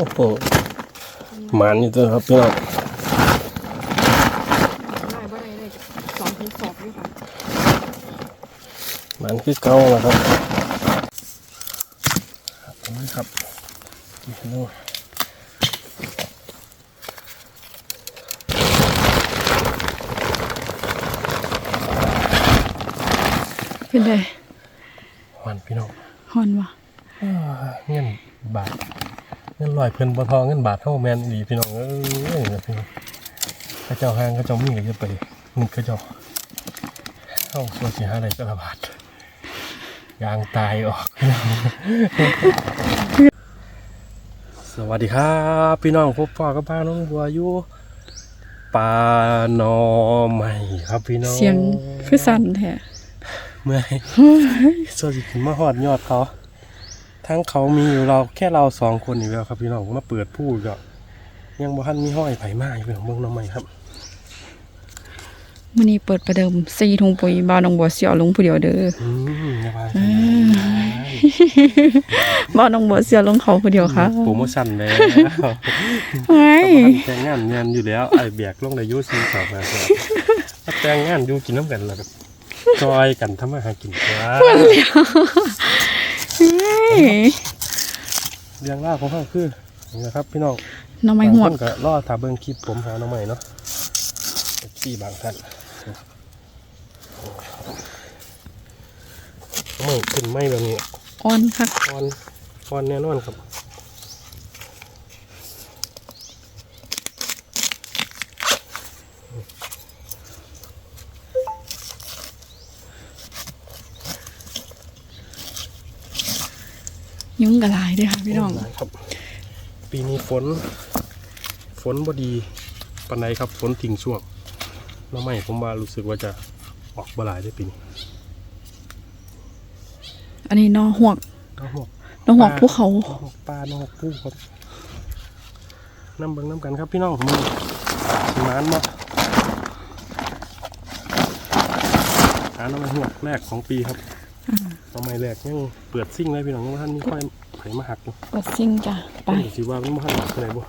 อ้โหหมันอยู่ตัวครับพี่น้องได้บ่ได้เลยสองถึงสองอยู่ค่ะหมันคือเก่าแล้วครับครับตรงนี้ครับนี่ดูเป็นไง หมันพี่น้อง ฮอนวะ อ้าเงินบาทเงิน ลอยเพิ่นบ่ทองเงินบาทเท่าแมนดีพี่น้องเอ้ยพี่น้องข้าเจ้าห้างข้าเจ้ามีก็จะไปเงินข้าเจ้าเข้าส่วนสี่ห้าอะไรก็ละบาทยางตายออก สวัสดีครับ พี่น้องพบพ่อกับป้าน้องบัวอยู่ปลาหนอใหม่ครับพี่น้อง เสียงคือสั่นแท้เมื่อยส่วนสิขึ้นมาหอดยอดเขา ทั้งเขามีอยู่เราแค่เราสองคนอยู่แล้วครับพี่น้องมาเปิดพูดก็ยังบ่ทันมีห้อยไผ่มาอยู่พี่น้องเบิ่งหน้ำใหม่ครับมื้อนี้เปิดประเดิม4ถุงปุ๋ยบ้านหนองบัวเสียวลงผู้เดียวเด้ออืมอย่าว่าบ้านหนองบัวเสียวลงเขาผู้เดียวค่ะโปรโมชั่นแล้วไอ้แต่งงานเงินอยู่แล้วไอ้เบียกลงในยุซีสอบมาครับถ้าแต่งงานอยู่กินน้ำกันแล้วก็จอยกันทำมาหากินครับ เรื่องราวของเขาคือนี่นะครับ พี่น้องหน้องไม้หวบาดงคนก็รอถ้าเบิ่งคลิปผมหาน้องใหม่เนาะที่บางท่านไม่ขึ้นไม่แบบนี้อ่อนค่ะออนออนแน่นอนครับ งกระลายด้วยค่ะพี่น้องหลายครับ ปีนี้ฝน ฝนบดีปานใดครับฝนทิ้งช่วงน้องใหม่ผมว่ารู้สึกว่าจะออกบ่หลายได้ปีนี้อันนี้นอหวกนองหกนอหวกภูเขาปลานองหกปูครับน้ำเบิ่งน้ำกันครับพี่น้องมันสิมานมาหาน้ำมันหัวแรกของปีครับ น้ำไม้แรกยังเปิดซิ่งเลยพี่น้องยังบ่ท่านมีค่อยไผมาหักอยู่ปัดซิ่งจ้ะไปเพิ่นสิว่ามันบ่ทันหลักเท่าไหร่บ่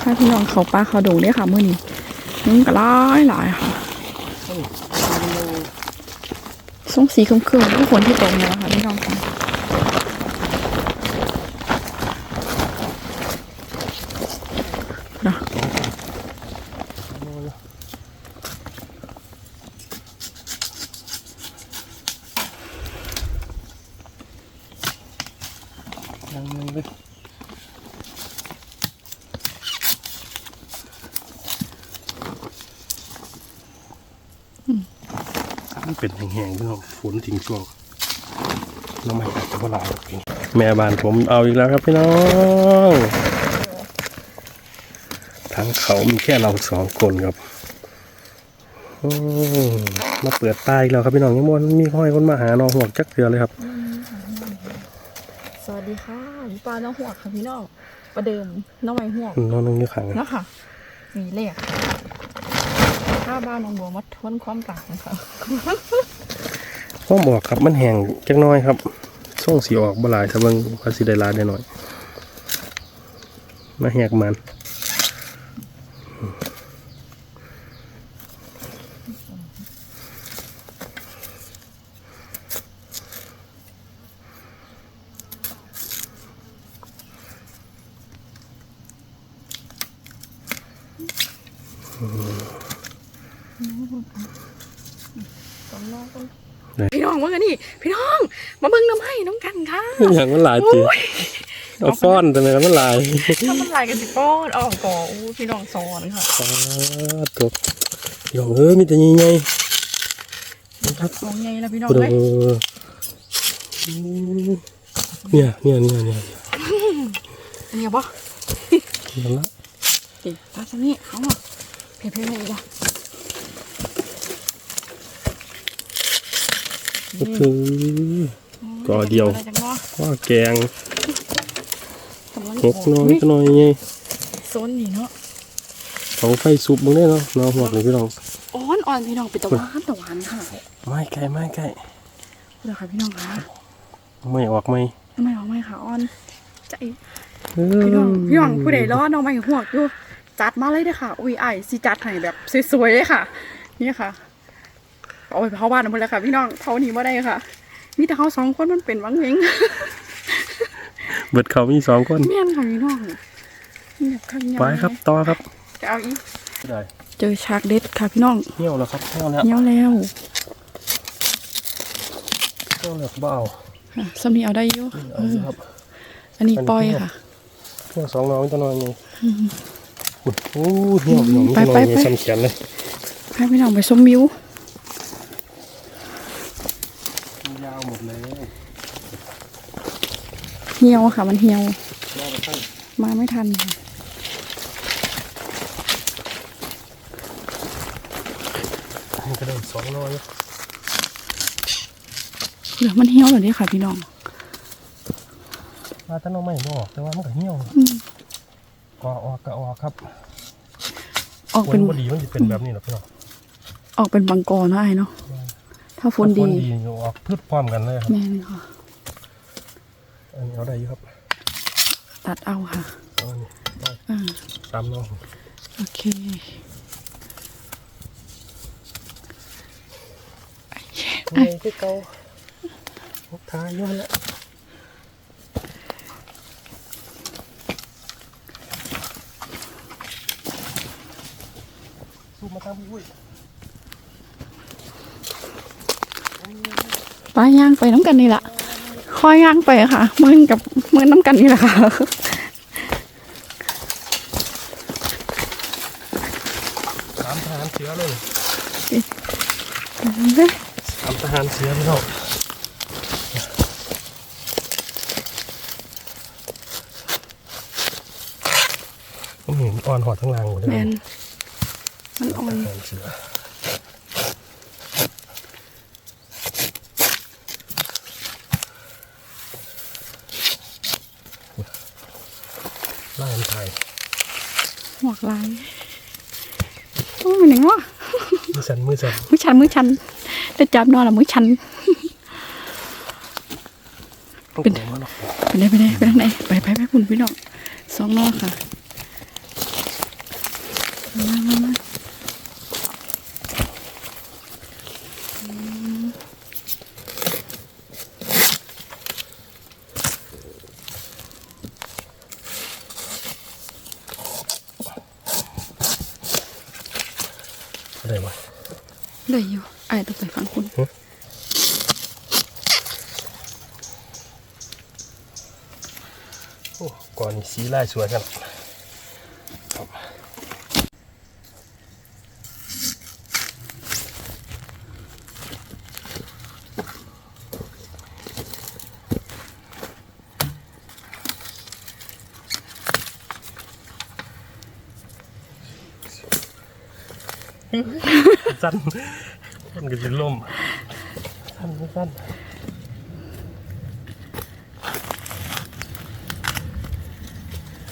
ถ้าพี่น้องเขาป้าเขาดงเนี่ยค่ะมื้อนี้ยุ่งกระลายหลายค่ะเอ้ยส่งสีครึมๆทุกฝนที่ตกเนี่ยแหละค่ะพี่น้องค่ะนะ ยังไงเลยมันเป็นแห้งๆพี่น้องฝนทิ้งช่วงน้ำใหม่อาจจะบ่หลายหรอกพี่แม่บ้านผมเอาอีกแล้วครับพี่น้องทั้งเขามีแค่เราสองคนครับอืมมาเปิดตาอีกแล้วครับพี่น้องยังบ่มีห้อยคนมาหาน้องหวกจักเทือเลยครับ สวัสดีค่ะ ปลาน้องหวกค่ะพี่น้องประเดิมน้องไม้หวกน้องนึงอยู่ขังเนาะค่ะ มีเลขถ้าบ้านน้องบัวมัดทนความต่างนะคะพ่อบอกครับมันแห้งจักหน้อยครับส่งสีออกบ่หลายถ้าเบิ่งว่าสิได้หลายได้หน่อย มาแหกมัน พี่น้องว่ากันนี่พี่น้องมาเบิ่งน้ำให้น้องกันค่ะ อย่างมันหลายจีเอาฟ้อนแต่ไหนมันหลายถ้ามันลายกันสิป้อนออกก่ออู้พี่น้องสอนค่ะสาธุเดี๋ยวเอ้ยมีแต่ใหญ่ๆนะครับสองไงแล้วพี่น้องเด้เลยอเนี่ยเนี่ยเนี่ยเนี่ยอันนี้บ่นั่นละติตาสนี่เขาอะเพ่เพ่เลยจ้ะก็คือก่อเดียว อะไรจังเนาะว่าแกงกำลังหกน้อยก็น้อยไงโซนนี่เนาะเขาไฟซุปมึงได้เนาะน้องหัวเลยพี่น้องอ่อนอ่อนพี่น้องเป็นตะวันตะวันค่ะไม่ไกลไม่ไกลเดี๋ยวค่ะพี่น้องค่ะไม่ออกไม่ทำไมออกไม่ค่ะอ่อนใจพี่น้องพี่น้องผู้ใดรอดน้องไม่ห่วงอยู่จัดมาเลยเด้อค่ะอุ้ยไอายสิจัดให้แบบสวยๆเลยค่ะ นี่ค่ะเอาไปเผาบ้านหมดแล้วค่ะ พี่น้องเท่านี้มาได้ค่ะ มีแต่เขาสองคนมันเป็นวังเวงเบิดเขามีสองคนแม่นค่ะพี่น้องนี่แบบข้างยาวไปครับต่อครับจะเอาอีกได้เจอฉากเด็ดค่ะพี่น้องเหี่ยวแล้วครับเหี่ยวแล้วเงี้ยวแล้วเหี่ยวแล้วเบเอาค่ะสำนีเอาได้อยู่เอาสิครับอันนี้ปล่อยค่ะเหี่ยวสองน้องตัวน้อยไงอุ้ยโอ้เหี่ยวเหี่ยวมีไปตัวน้ไปอยไงไปซ้ำแขนเลยให้พี่น้องไปชมวิวยาวหมดเลย เหี่ยวค่ะ มันเหี่ยวรอไปตั้งมาไม่ทันค่ะนี่ก็ได้สองน้อยเหลือมันเหี่ยวเหรอเนี่ยค่ะพี่น้องมาตั้งน้องไม่บอกแต่ว่ามันก็เหี่ยวอืมก็ออกก็ออกครับ ออกฝเป็นนพอดีมันจะเป็นแบบนี้แหละพี่น้องออกเป็นบางกอเนาะไอ้เนาะถ้าฝนดีฝนดีอยู่ออกพืชพร้อมกันเลยครับแม่นค่ะอันนี้ เอาได้อยู่ครับ ตัดเอาค่ะเอาอันนี้ได้อ่าตามน้องโอเคไอ้ที่เก่าพกทายเยอะแล้วสู้มาตามพี่อุ้ยไปย่างไปน้ำกันนี่แหละ คอยย่างไปค่ะมือนกับมือนน้ำกันนี่แหละค่ะสามทหารเสือเลยเฮ้ยสามทหารเสือพี่น้องผมเห็นอ่อนหอดทั้งรางหมดเลย แมนมันอ่อน ทหารเสือล่าอันไทย หมวกลายโอ้ยมันหนึ่งวะ มือสั่นมือสั่นมือชันมือชันจะจับนอนละมือชันเป็นหัวมันหรอกไปไหนไปไหนไปทางไหนไปไปไปคุณพี่น้องสองนอกค่ะมามามา อะไรวะ ได้อยู่ไอ้ายต้องไปฟังคุณ โอ้ ก่อนนี้สีลายสวยครับสั้นมันก็จะล่มสั้นสั้น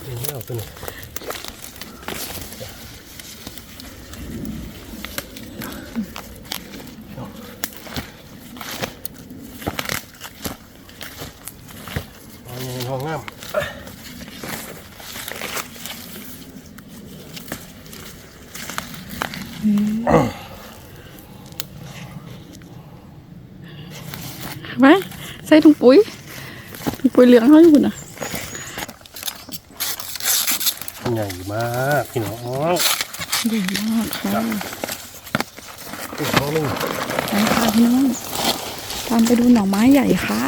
นี่เอา ตัวนี้เอาเงินห้องงามไปใส่ถุงปุ๋ยถุงปุ๋ยเหลืองเขาอยู่คุณนะ ใหญ่มากพี่น้องใหญ่มากค่ะพี่น้องนึงไปค่ะพี่น้องตามไปดูหน่อไม้ใหญ่ค่ะ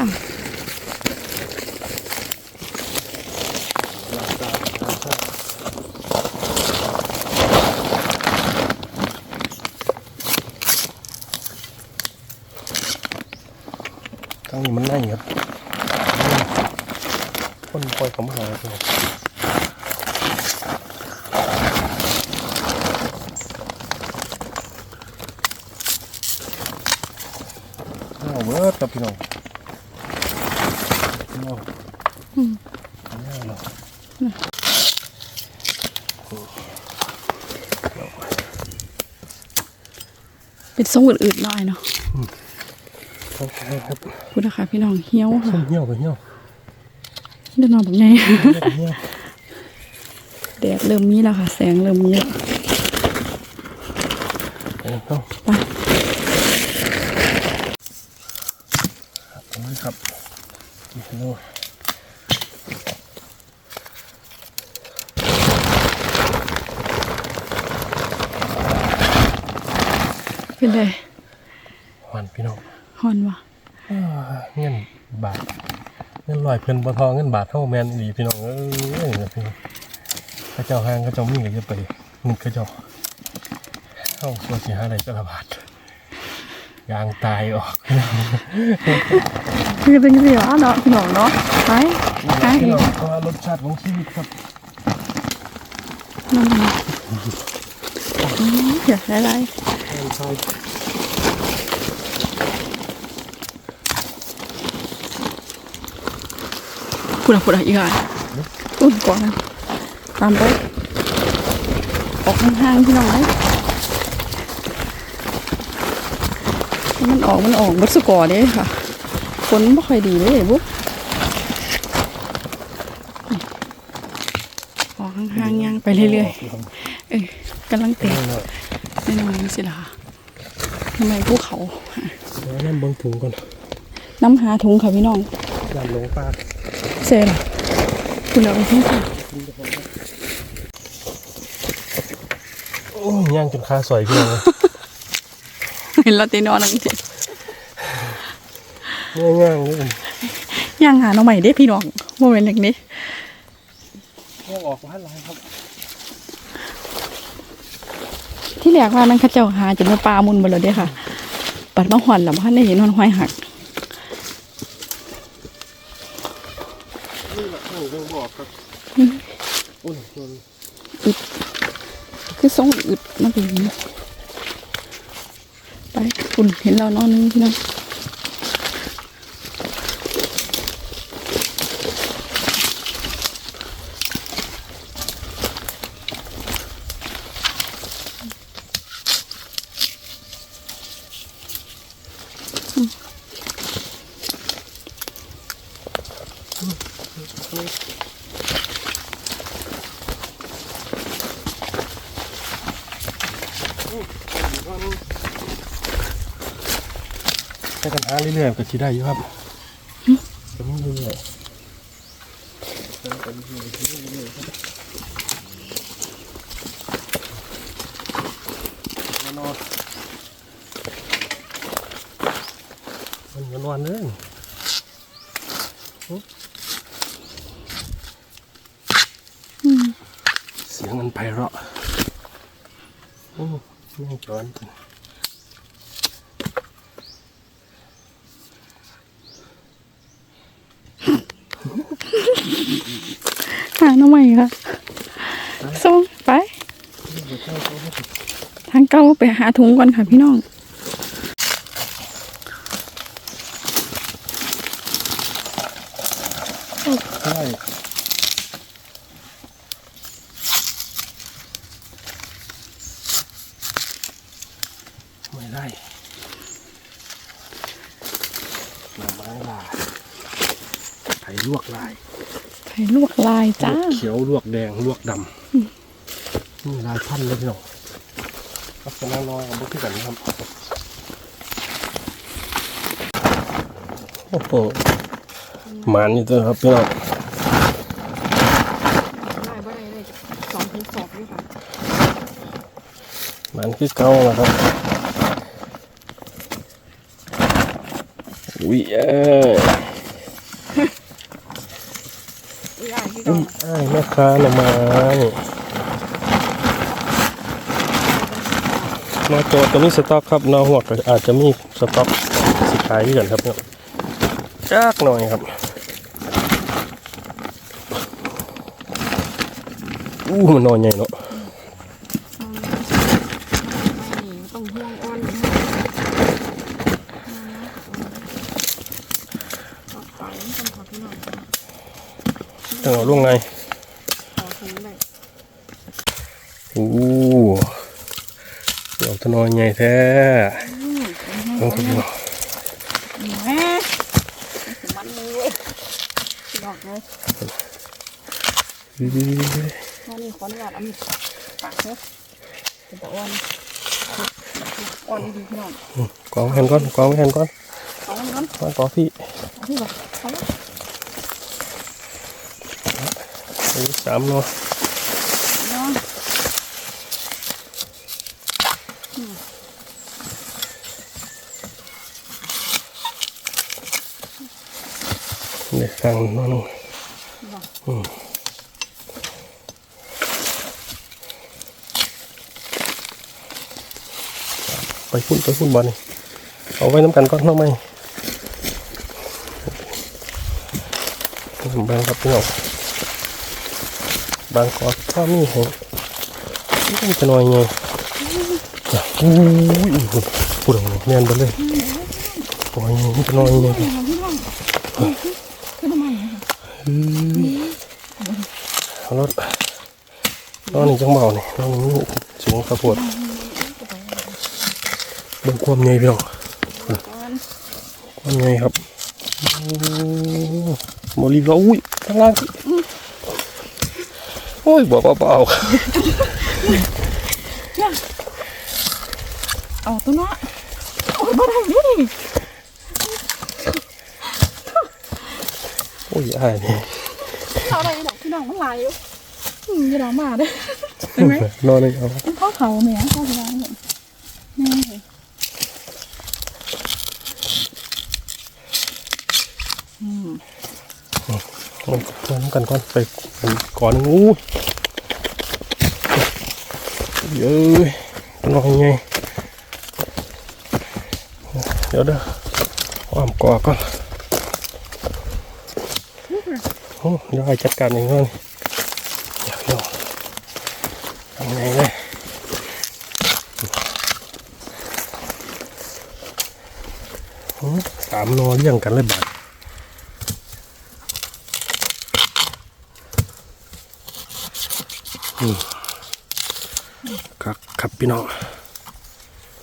ทั้งนี้มันไน่ครับคนปล่อยเขามาหาพี่น้องเอา เวิร์ดกับพี่น้องพี่น้องอืมเอาเนาะเป็นทรงอื่นๆหน่อยเนาะโอเคครับคุณนะคะพี่น้องเหี้ยวค่ะส้มเหี่ยวไปเหี่ยวเดินนอนแบบไงเงียบแดดเริ่มมีแล้วค่ะ แสงเริ่มมีแล้วไปเข้า ไป เอาเลยครับนี่ดู เป็นไงหวานพี่น้องฮอนวะอ้าเงินบาทเงินลอยเพิ่นบ่ทอเงินบาทเท่าแมนอีหลีพี่น้องเอ้ยพี่น้องพระเจ้าห้างเขาเจ้ามีก็จะไปเงินเขาเจ้าเอ้าส่วนสิหาอะไรก็ละบาทยางตายออกพี่น้องคือเป็นสิวะเนาะพี่น้องเนาะไปไปพี่น้องเพราะว่ารสชาติของชีวิตครับนั่นน่ะ อืมเดี๋ยวได้ไรพูดอะพูดอะอีกอะอุ่นก่อนนะตามไปออกห่างๆพี่น้องเลยมันออกมันออกบัสกอร์เด้ค่ะฝนไม่ค่อยดีเลยบุ๊กออกห่างๆย่างไปเรื่อยๆำลังเตะๆแน่นอนสิล่ะทำไมภูเขาเดี๋ยวนั่นเบิ่งถุงก่อน น้ำหาถุงค่ะพี่น้องยานหลงปลาเซ่ล่ะคุณเอาไปที่ค่ะโอ้ยย่างจนขาสวยพี่น้องเลยเห็นเราตีนอนนั่งทีย่างๆเลยย่างหาน้องใหม่ได้พี่น้องโมเมนต์อย่างนี้ย่างออกว่าอะไรครับ ที่แรกว่านั่นข้าเจ้าหาจนมาปลามุนไปแล้วเด้ค่ะ ปัดมาหอนหลับพันได้เห็นหอนห้อยหักอึดคือทรงอึดมาเป็นอย่างไปคุณเห็นเรานอนนึงพี่น้อง ใช้กันอาเรื่อยๆก็ชิได้อยู่ครับก็มีเรื่อยๆมานอนมันก็นอนเลยเสียงมันไพเราะโอ้แม่งจอน หา น้องใหม่ค่ะส่งไป ทางเก้าไปหาถุงก่อนค่ะพี่น้อง ใช่ไม่ได้หน่อไม้ลายไผ่ลวกลาย ไผ่ลวกลายจ้า ลวกเขียวลวกแดงลวกดำนี่ลายพันธุ์เลยพี่น้องลักษณะน้อยเอาบุกขึ้นกันนะครับโอ้โหหมันนี่ตัวครับพี่น้องได้บ่ได้เลยสองถึงสองด้วยค่ะหมันคือเก่านะครับอุ้ยเอ้ยอุ้ย อ่านที่อุ้ยอ้ายแม่ค้าหน่อไม้มาโจทย์ก็มีสต็อกครับนอหัวก็อาจจะมีสต็อกสิขายที่กันครับเนาะยจักหน่อยครับอู้มันนอนใหญ่เนาะ เอาลูกในโอ้ดอกตะนอยใหญ่แท้ลองดูมันเลยดอกเลยนี่ขอนหวานอันปากเนาะจะอ่อนอ่อนดีพี่น้องกองแทนก้อนกองแทนก้อนกองแทนก้อนกองพี่พี่บอก อันนี้สามเนาะน้องเด็กข้างนอนอืมไปพุ่นไปพุ่นบอลนี่เอาไว้น้ำกันก่อนเน้องไหมบางครับพี่น้อง บางกอดก็มีให้นี่จะน้อยไงอุ้ยพุ่นพุ่นแม่นไปเลยโอ้ยนี่จะน้อยไงเอาพี่น้องขึ้นมาใหม่นะคะเอารถนอนนี่จังเบาเนี่ยนอนนี่สูงกระปวดเบิ่งความใหญ่พี่น้องความใหญ่ครับโมลีก็อุ้ยข้างล่างสิ โอ้ยบ่เบาเอาตัวเนาะโอ้ยบ่ได้ดิโอ้ยอ้ายนี่เอาอะไรดอกพี่น้องมันหลายอยู่อืมอย่าดราม่าเด้อเห็นไหมนอนเลยเอามันเข้าเขาแหม่เข้าไปแล้วเนี่ยนี่อืมมันนอนกันก่อนไป ก่อนงูเย้ยนอนยังไงเดี๋ยวเด้ออ้อมกอก่อนโอ้เดี๋ยวให้จัดการเองก่อนเดี๋ยวเดี๋ยวทำไงเลยโอ้สามนอเลี้ยงกันเลยบาดอืมครับครับ พี่น้อง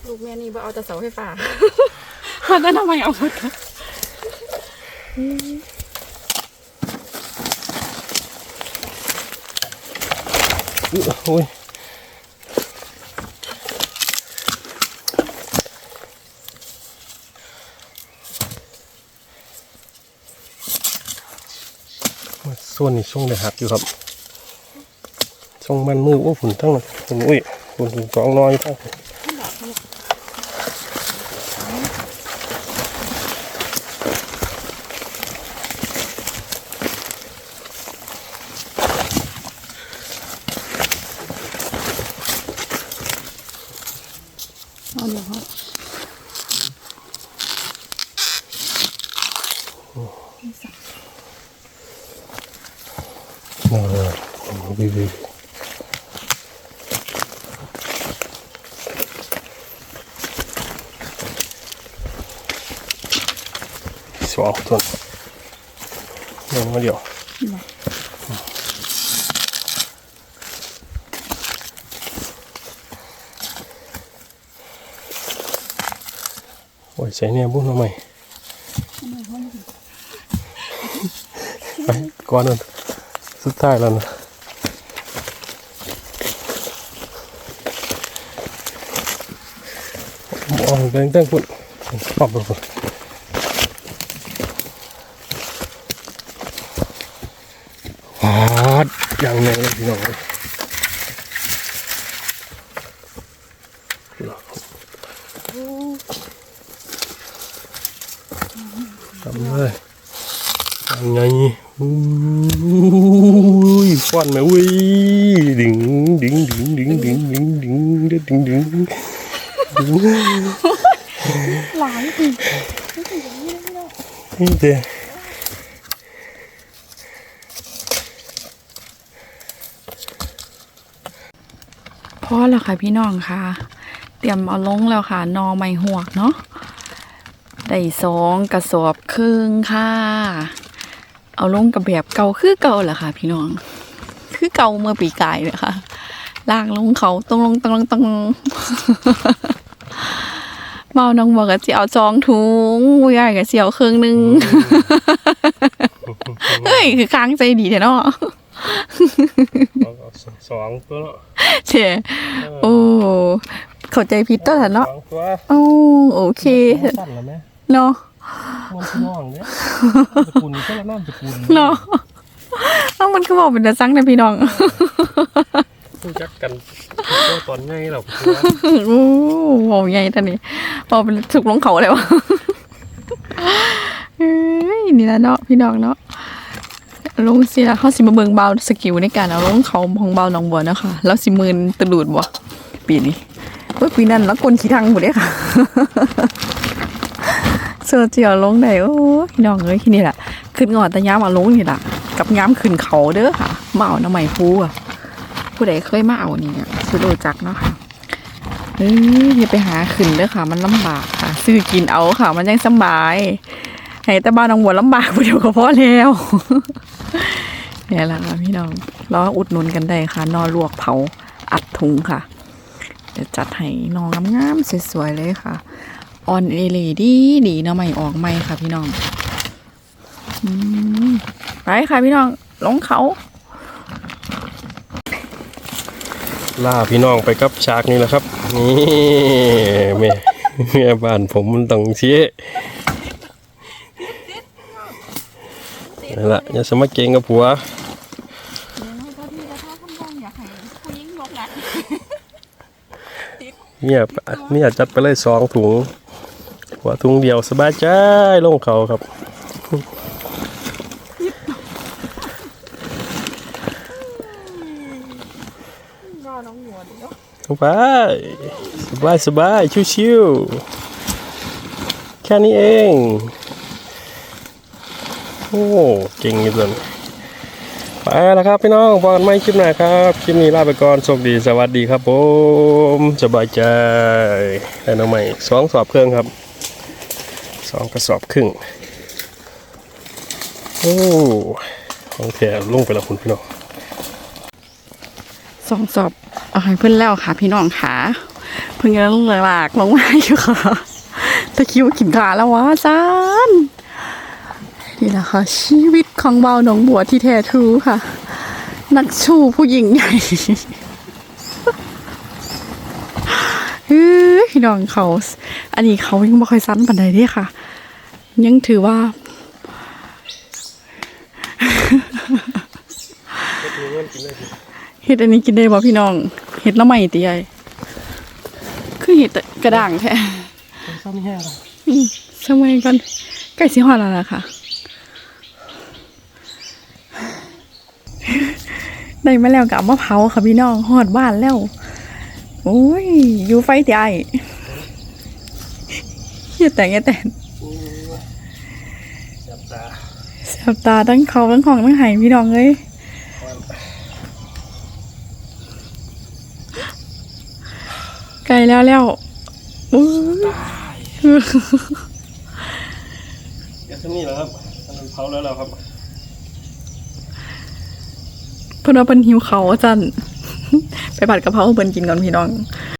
ลูกแม่นี่บ่เอาแต่เสาไฟฟ้าแล้วทำไมเอาหมดคะอุ๊ยโอ้ยมาส่วนนี้ช่วงได้หักอยู่ครับช่วงมันมือโอ้ฝุ่นทั้งนั้นฝุ่นอุ้ย คุณสองน้อยทั้ สองต้นเดี๋ยวมาเดี๋ยวโอ้ยใส่เนี่ยบุ้งทำไมไปก่อนนั่นสุดท้ายแล้วนะมองเต้งเต้งพุ่นปรับพุ่นฮาด อย่างไงเลยพี่น้องเอ้ยทำเลยยังไงอุ้ยฟันไหมอุ้ยดิ่งดิ่งดิ่งดิ่งดิ่งดิ่งดิ่งดิ่งดิ่งดิ่งดิ่งหลายสินี่เด้ อพอแล้วค่ะพี่น้องค่ะ เตรียมเอาลงแล้วค่ะนอไม้หวกเนาะได้สองกระสอบครึ่งค่ะ เอาลงกับแบบเก่าคือเก่าแหละค่ะ พี่น้อง คือเก่าเมื่อปีกายเลยค่ะลากลงเขาตรงลงตรงลงตรงลงเมาน้องบอกกับเจียวจองถุงผู้ใหญ่กับเจียวครึ่งหนึงเอ้ยคือค้างใจดีแท้เนาะ สองตัวเนาะเช่โอ้เข้าใจผิดตัวละเนาะสองตัวโอ้โอเคสั้นแล้วไหมเนาะมันพี่น้องเนี่ยสกุลก็ละน้ำสกุลเนาะเอ้ามันก็บอกเป็นตาซังนะพี่น้องรู้จักกันตัวตอนไงเราโอ้โหใหญ่ตอนนี้บอกเป็นถูกลงเขาเลยวะเอ้ยนี่ละเนาะพี่น้องเนาะ ลงเสียเขาสิมาเบิงเบาสกิลในการเอาลงเขาของเบาหนองบัวนะคะแล้วสิมืนตะลุดบ่ปีนี้เว้ยปีนั้นแล้วกลขี้ทังหมดเลยค่ะเสือเจียวลงได้โอ้ยพี่น้องเอ้ยที่นี่แหละขึ้นงอแต่ย้ำเอาลงนี่แหละกับย้ำขึ้นเขาเด้อค่ะมาเอาน้ำใหม่พูอะผู้ใดเคยมาเอานี่เนี่ยสุดรู้จักเนาะค่ะเอ้ยอย่าไปหาขึ้นเด้อค่ะ มันลำบากค่ะ ซื้อกินเอาค่ะ มันยังสบายให้แต่บ้านน้องบัวลำบากผู้เดียวก็พอแล้ว เนี่ยแหละค่ะพี่น้องรออุดหนุนกันได้ค่ะ นอลวกเผาอัดถุงค่ะ เดี๋ยวจัดให้น้องงามๆสวยๆเลยค่ะออนเอเลดีดีเนาะใหม่ออกใหม่ค่ะพี่น้องอไปค่ะพี่น้องลงเขาล่าพี่น้องไปกับฉากนี้แหละครับ นี่แม่แม่บ้านผมมันต้องเชี่ย นั่นละอย่าสมัครเก่งกับผัวเนี่ยเนี่ยจัดไปเลยสองถุงหัวถุงเดียวสบายใจลงเขาครับไปสบายสบายชิวๆแค่นี้เองโอ้เก่งอยู่เลยไปแล้วครับพี่น้องพอกันไม่คลิปหน้าครับคลิปนี้ลาไปก่อนโชคดีสวัสดีครับผมสบายใจได้น้องใหม่สองสอบเครื่องครับสองกระสอบครึ่งโอ้ของแถมลงไปแล้วคุณพี่น้องสองสอบเอาให้เพื่อนแล้วค่ะ พี่น้องค่ะเพิ่งจะหลากลงมาอยู่ค่ะตะคิวกินขาแล้ววะจาน นี่แหละค่ะ ชีวิตของเบาหนองบัวที่แท้ทรูค่ะ นักชูผู้หญิงใหญ่เฮ้ยพี่น้องเขา อันนี้เขายังไม่ค่อยสั้นปันใดเด้ค่ะ ยังถือว่าเห็ดอันนี้กินได้บ่พี่น้อง เห็ดละไม่ตีใหญ่คือเห็ดกระด่างแท้ซ้ำแห้งอืมสมัยกันใกล้สิฮอดแล้วล่ะค่ะ ได้มาแล้วกับมะเผาค่ะพี่น้องฮอดบ้านแล้วโอ้ยอยู่ไฟตีไอเฮียแต่งเฮียแต่งจับตาแสบตาทั้งเขาทั้งของทั้งไหพี่น้องเอ้ยไกลแล้วแล้วอู้เดี๋ยวเท่านี้แหละครับมันเผาแล้วแล้วครับ เพิ่นว่าเพิ่นหิวเขาจันไปผัดกะเพราเพิ่นกินก่อนพี่น้อง